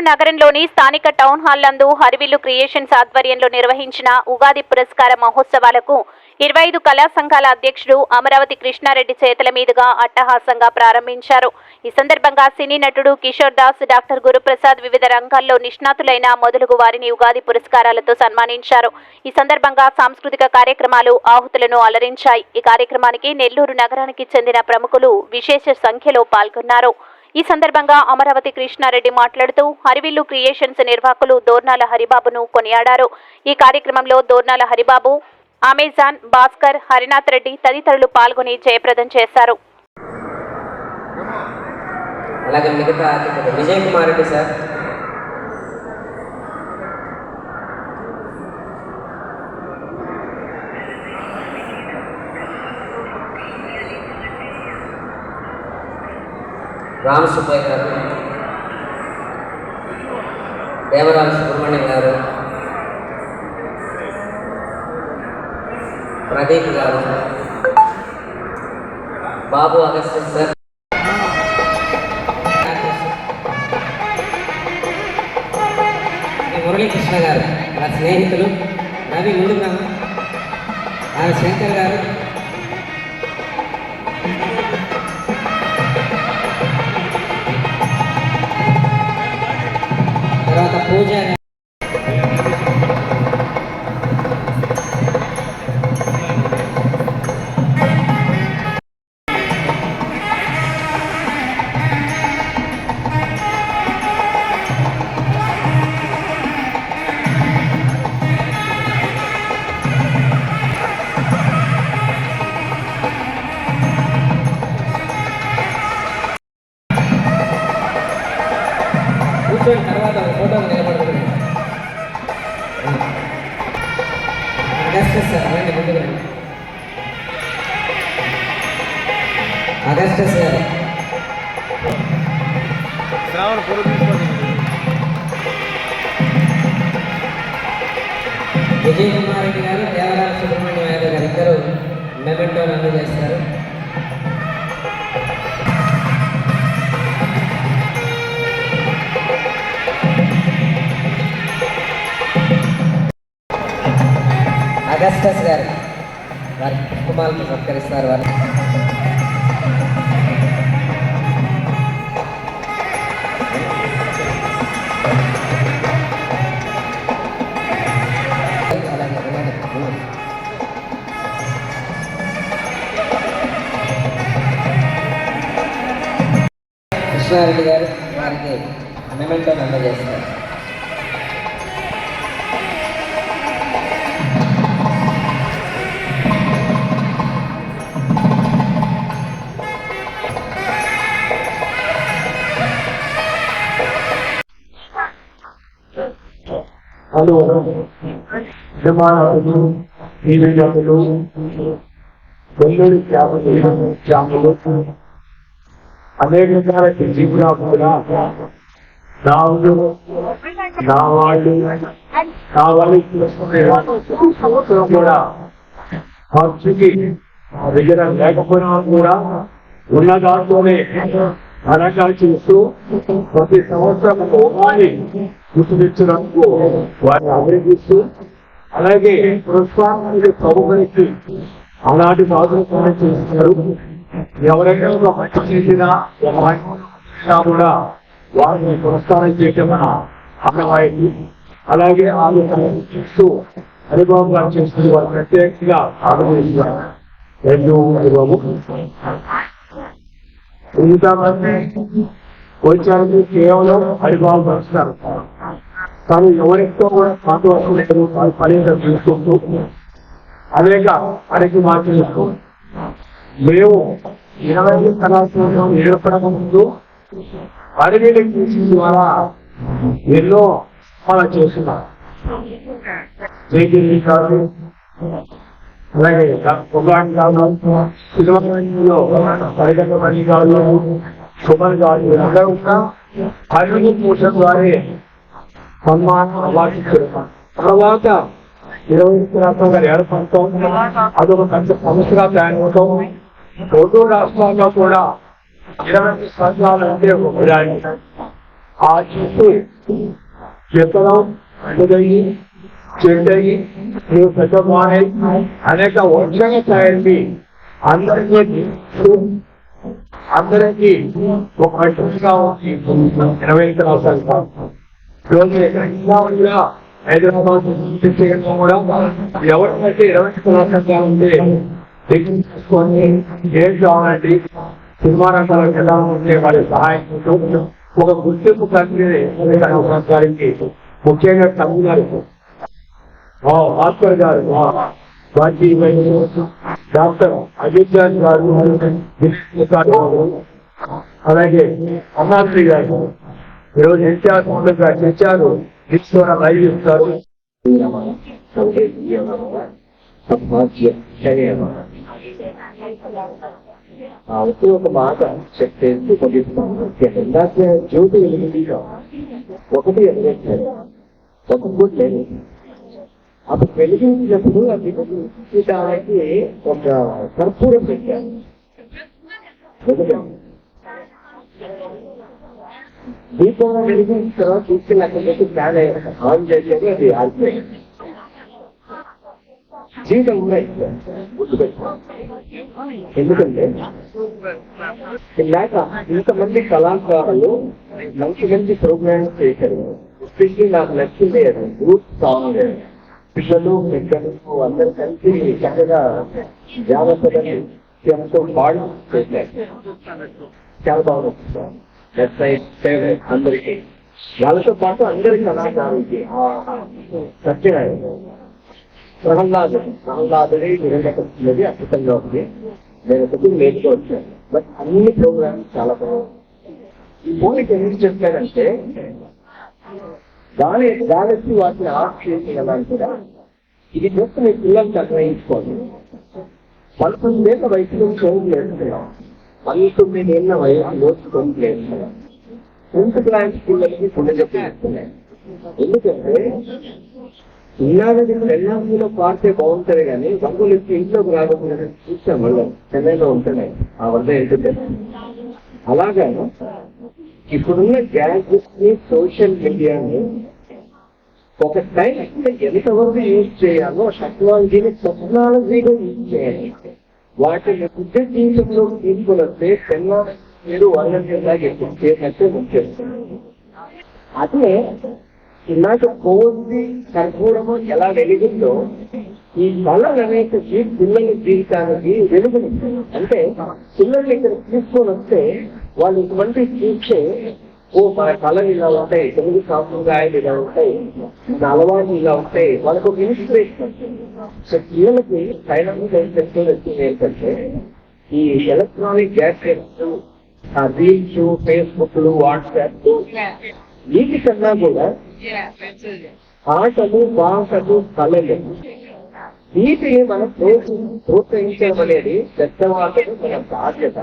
నెల్లూరు నగరంలోని స్థానిక town hall నందు హరివిల్లు క్రియేషన్స్ ఆధ్వర్యంలో నిర్వహించిన ఉగాది పురస్కార మహోత్సవాలకు ఇరవై ఐదు కళా సంఘాల అధ్యక్షుడు అమరావతి కృష్ణారెడ్డి చేతుల మీదుగా అట్టహాసంగా ప్రారంభించారు. ఈ సందర్భంగా సినీ నటుడు కిషోర్ దాస్ డాక్టర్ గురుప్రసాద్ వివిధ రంగాల్లో నిష్ణాతులైన మొదలుగు వారిని ఉగాది పురస్కారాలతో సన్మానించారు. ఈ సందర్భంగా సాంస్కృతిక కార్యక్రమాలు ఆహుతులను అలరించాయి. ఈ కార్యక్రమానికి నెల్లూరు నగరానికి చెందిన ప్రముఖులు విశేష సంఖ్యలో పాల్గొన్నారు. ఈ సందర్భంగా అమరావతి కృష్ణారెడ్డి మాట్లాడుతూ హరివిల్లు క్రియేషన్స్ నిర్వాహకులు దోర్నాల హరిబాబును కొనియాడారు. ఈ కార్యక్రమంలో దోర్నాల హరిబాబు అమెజాన్ భాస్కర్ హరినాథ్ రెడ్డి తదితరులు పాల్గొని జయప్రదం చేశారు. అలాగే మిగతా విజయ్ కుమార్ రెడ్డి సార్ రామసుబ్బయ్య గారు దేవరామ సుబ్రహ్మణ్యం గారు ప్రదీప్ గారు బాబు అగస్టిన్ సార్ మురళీకృష్ణ గారు నా స్నేహితులు రవి ముందు రామా శంకర్ గారు తర్వాత అగస్టస్ సార్ రండి ముందుకు రండి అగస్టస్ సార్ శ్రావణ పూర్వ తీసుకోండి విజయ్ కుమార్ రెడ్డి గారు దేవరాజ సుబ్రహ్మణ్యం యాదవ్ గారు ఇద్దరు మెమెంటోలు అందజేస్తారు అగస్టస్ గారు. వారి పుష్పమాలతో సత్కరిస్తారు వారు. అలాగే కృష్ణారెడ్డి గారు వారికి మెమెంటో అందజేస్తారు హలో. విమానాలు నీళ్ళజాతులు వెల్లుడి చేపలు చేపలు అనేక రకాల జీవులు నావులు నా వాళ్ళు నా వాళ్ళు సంవత్సరం కూడా ఖర్చుకి మా దగ్గర లేకపోయినా కూడా ఉన్న దాంట్లోనే అనగా చేస్తూ ప్రతి సంవత్సరం గుర్తుపెచ్చినందుకు వారిని అభినందిస్తూ అలాగే పురస్కారానికి ప్రభుత్వానికి అలాంటి సాధన చేస్తున్నారు. ఎవరైనా ఒక మంచి చేసినా ఒక మంచి చేసినా కూడా వారిని పురస్కారం చేయటం అన్నమైంది అలాగే ఆలోచన చేస్తూ హరిబాబు గారు చేస్తున్న వారు ప్రత్యేకంగా రెండు హరిబాబు. ఇంతమంది వచ్చారు కేవలం హరిబాబు వస్తారు కానీ ఎవరితో కూడా సంతోషం లేదు తాను ఫలితం తీసుకుంటూ అనేక అడిగి మార్చేస్తూ మేము ఇరవై ఐదు కళాశాలను ఏర్పడక ముందు అడిగిన కృషి ద్వారా ఎన్నో మనం చేస్తున్నారు. జైగిరి కాదు అలాగే పొగాడి కాదు సినిమాలో పరిగణ మణి కాదు సుమన్ కాదు అందరూ కూడా అడిగి పూసిన వారే సన్మానం అవార్డు చేస్తాం తర్వాత ఇరవై శాతం గారు ఏర్పడతాం అదొక పెద్ద సమస్యగా తయారవుతాం రెండు రాష్ట్రాల్లో కూడా ఇరవై సంఘాలు అంటే ఒక ఆ చుట్టూ విత్తనం అందుకయ్యి చెడ్డయి నీవు పెద్దమానే అనేక వర్షంగా చేయండి అందరికీ అందరికీ ఒక అడ్డంగా ఉంది. ఇరవై ఐదు రోజు ఎక్కడికి హైదరాబాద్ చేయడం కూడా ఎవరికైతే ఇరవై కళాశాలగా ఉంది డిగ్రీ తీసుకొని ఏం కావాలండి సినిమా రంగాలకు ఎలా ఉంటే వారి సహాయం ఒక గుర్తింపు కలిగి గారికి ముఖ్యంగా తమిళనాడు గారు ఆ, భాస్కర్ గారు ఆ, వాటి డాక్టర్ అజిత్ గారు గారు దినేష్ గారు అలాగే అన్నాశ్రీ గారు ఈరోజు హెచ్ఆర్ మౌంట్ గారు హెచ్ఆర్ ఈశ్వర లైవ్ ఇస్తారు ఒకే ఒక మాట చెప్పేసి ముగిస్తాను ఇందాక జ్యోతి వెలిగింది ఒకటి ఎలిగించారు ఒక గుడ్ లేదు అప్పుడు వెలిగించినప్పుడు అది దానికి ఒక కర్పూరం పెట్టారు. దీపం వెలిగించిన తర్వాత తీసుకెళ్ళి అక్కడ పెట్టి ఫ్యాన్ ఆన్ చేసేది అది ఆగిపోయింది. జీవితం ఉన్నాయి ఎందుకంటే ఇందాక ఇంతమంది కళాకారులు మంచి మంచి ప్రోగ్రామ్స్ చేశారు. ఎస్పెషల్లీ నాకు నచ్చింది గ్రూప్ సాంగ్ పిల్లలు పెద్దలు అందరు కలిసి చక్కగా జాగ్రత్తగా ఎంతో పాడు చేశారు. చాలా బాగుంది వెబ్సైట్ అందరికి. వాళ్ళతో పాటు అందరి కళాకారులకి సత్యనారాయణ ప్రహ్లాదు ప్రహ్లాదుడి నిరంతరది అద్భుతంగా ఉంది. నేను ఒకటి నేర్చుకోవచ్చాను బట్ అన్ని ప్రోగ్రామ్స్ చాలా బాగుంది ఈ మూవీకి ఎందుకు చెప్పారంటే దాని దానికి వాటిని ఆఫ్ చేసి కూడా ఇది చూస్తే మీ పిల్లలకి అన్వయించుకోండి పంతొమ్మిదేళ్ళ వయసులో చదువు చేస్తున్నాం పంతొమ్మిది ఏళ్ళ వయసు నేర్చుకొని చేస్తున్నాం టెన్త్ క్లాస్ పిల్లలకి పుణ్య ఎందుకంటే ఇలాగది తెలంగాణలో పాడితే బాగుంటుంది కానీ రంగులు ఇచ్చి ఇంట్లోకి రాకుండా చూసాం మళ్ళీ చెన్నైలో ఉంటున్నాయి ఆ వద్ద ఏంటంటే అలాగా ఇప్పుడున్న గ్యాజెట్స్ని సోషల్ మీడియాని ఒక టైం ఎంతవరకు యూజ్ చేయాలో టెక్నాలజీని టెక్నాలజీగా యూజ్ చేయాలి. వాటిని నిజ జీవితంలో తీసుకుని వస్తే మీరు వర్ణంలాగా ఎక్కువ చేసినట్టే ముఖ్యం అదే ఇలాంటి కోసి కర్పూరము ఎలా వెలిగిందో ఈ కళలు అనేక పిల్లల జీవితానికి వెలుగుని అంటే పిల్లల్ని ఇక్కడ తీసుకొని వస్తే వాళ్ళు ఇటువంటి చూస్తే ఓ మన కళలు ఇలా ఉంటాయి తెలుగు సాంప్రదాయాలు ఇలా ఉంటాయి మన అలవాటు ఇలా ఉంటాయి వాళ్ళకు ఒక ఇన్స్పిరేషన్ సో పిల్లలకి ఫైనల్ చెప్తూ వచ్చింది ఏంటంటే ఈ ఎలక్ట్రానిక్ గ్యాడ్జెట్స్ ఆ రీల్స్ ఫేస్బుక్లు వాట్సాప్ వీటి కన్నా కూడా ఆటలు పాటలు కళలు వీటిని మనం ప్రోత్సహించడం అనేది పెద్దవాళ్ళకు మన బాధ్యత.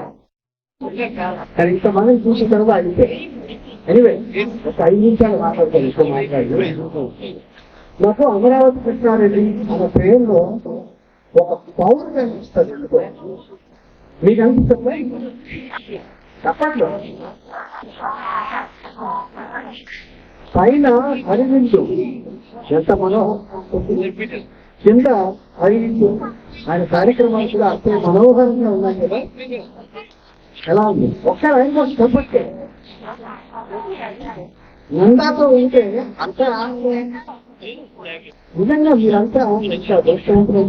ఇంతమంది చూసి తర్వాత అయితే ఎనివే ఒక ఐదు నిమిషాలు మాట్లాడతాను ఇంకో మాట్లాడి నాకు అమరావతి కృష్ణారెడ్డి అన్న పేరులో ఒక పౌరుగా కనిపిస్తుంది ఎందుకో మీకు అనిపిస్తుంది తప్పట్లో పైన అరవిందు ఎంత మనోహరం కింద అరవిందు ఆయన కార్యక్రమాలు కూడా అంతే మనోహరంగా ఉన్నాయి కదా ఎలా ఉంది? ఒక్క లైన్ కోసం ఉంటే అంత నిజంగా మీరంతా ఇంకా దృష్టివంతులు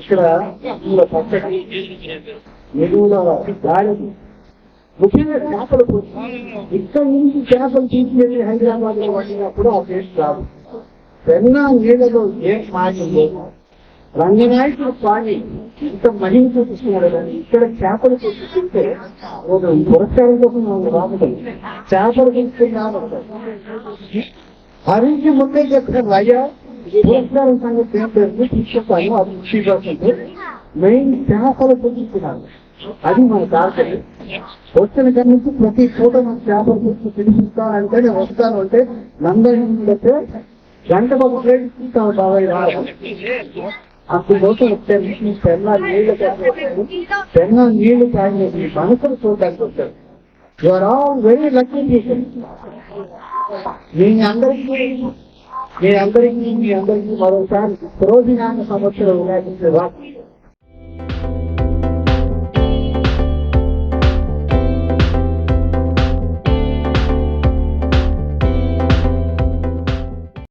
ఇక్కడ పచ్చడి. ఎరువుల గాలి ముఖ్యంగా చేపలు ఇక్కడ నుంచి చేపలు తీసుకెళ్ళి హైదరాబాద్లో వండినప్పుడు ఆ టేస్ట్ రాదు. పెన్నా నీళ్ళలో ఏం పాడిందో రంగనాయకుడు పాడి ఇంత మహిళ చూపిస్తున్నాడు కానీ ఇక్కడ చేపలు చూపిస్తుంటే ఒక పురస్కారం కోసం మనం రాబోతుంది చేపలు చూస్తున్నాను హరించి ముందే చెప్తాను అయ్యా పురస్కారం సంగతి ఏం పేరు తీసుకుంటాను అది ఫిఫ్టీ మెయిన్ చేపలు చూపిస్తున్నాను అది మన టార్గెట్. వచ్చిన కాడి నుంచి ప్రతి పూట మన చేపలు చూసి పిలిపిస్తానంటే నేను వస్తాను అంటే నందన్ గంట ఒక ప్లేట్ ఇస్తాను బాబాయ్ అందుకోసం వచ్చాను పెన్న నీళ్ళు పెన్నా నీళ్ళు తాగిన మీ మనసులు చూడడానికి వచ్చారు you are all very lucky people మీ అందరికీ మీ అందరికీ మీ అందరికీ మరోసారి రోజు నాన్న సంవత్సరం వినాయక